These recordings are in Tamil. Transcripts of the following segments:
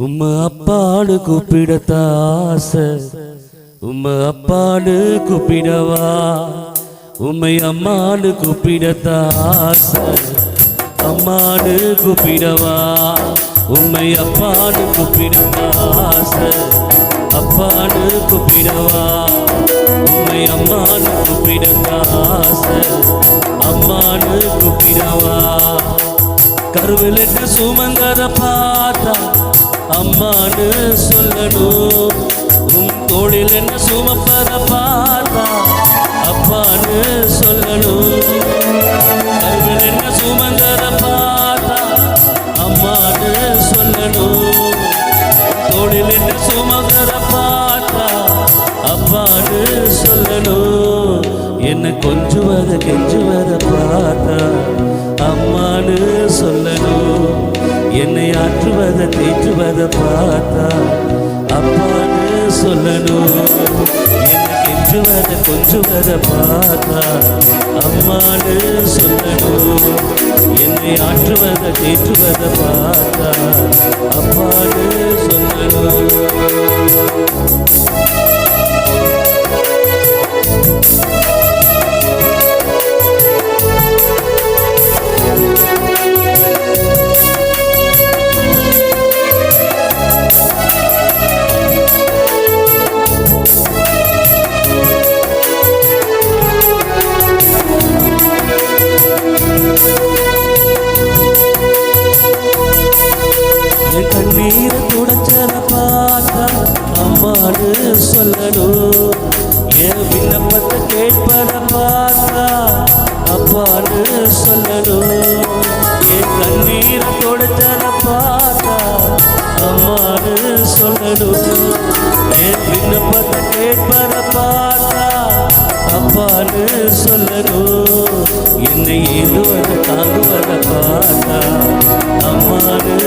உம்ம அப்பாடு கூப்பிடத்த ஆசை. உம்ம அப்பாடு கூப்பிடவா. உம்மை அம்மாடு கூப்பிடத்த ஆசை. அம்மாடு கூப்பிடவா. உம்மை அப்பாடு கூப்பிடத்த ஆசை. அப்பாடு கூப்பிடவா. உம்மை அம்மாடு கூப்பிடத்த ஆசை. அம்மாடு கூப்பிடவா. கருவில் என்ன சுமந்தத பார்த்தா அம்மான்னு சொல்லணும். உன் தோழில் என்ன சுமப்பத பார்த்தா அப்பான்னு சொல்லணும். கருவில் என்ன சுமந்தத பார்த்தா அம்மான்னு சொல்லணும். தோழில் என்ன சுமந்தத பார்த்தா அப்பான்னு சொல்லணும். என்ன கொஞ்சுவத கெஞ்சுவத பார்த்தா அம்மான்னு தேற்றுவத தேற்றுவத பார்த்தா அப்பான்னு சொல்லணும். என்னை கெஞ்சுவத கொஞ்சுவத பார்த்தா அம்மான்னு சொல்லணும். என்னை ஆற்றுவத தேற்றுவத பார்த்தா அப்பான்னு சொல்லணும். அம்மான்னு சொல்லணும். என் விண்ணப்பத்தை கேட்பத பார்த்தா அப்பான்னு சொல்லணும். என் கண்ணீரை துடைச்சத பார்த்தா அம்மான்னு சொல்லணும். என் விண்ணப்பத்தை கேட்பத பார்த்தா அப்பான்னு சொல்லணும். என்னை ஏதுவத தாங்குவதை பார்த்தா அம்மான்னு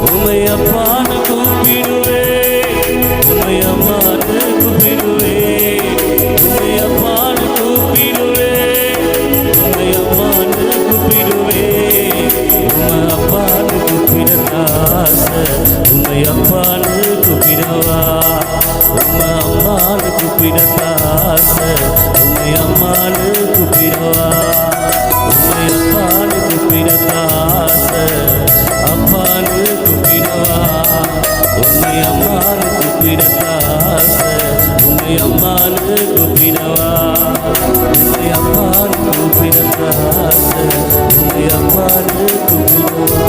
உமை அப்பான்னு கூப்பிடுவே உமை அம்மான்னு கூப்பிடுவே உமை அப்பான்னு கூப்பிடுவே உமை அம்மான்னு கூப்பிடுவே உமை அப்பான்னு கூப்பிடத்தாச. உமை அப்பான்னு கூப்பிடவா. உமை அம்மான்னு கூப்பிடத்தாச. உமை அம்மான்னு கூப்பிடவா. உம்மை அம்மானு கூப்பிடத்தாச உம்மை அம்மானு கூப்பிடவா உம்மை அம்மானு கூப்பிடத்தாச உம்மை அம்மானு கூப்பிடவா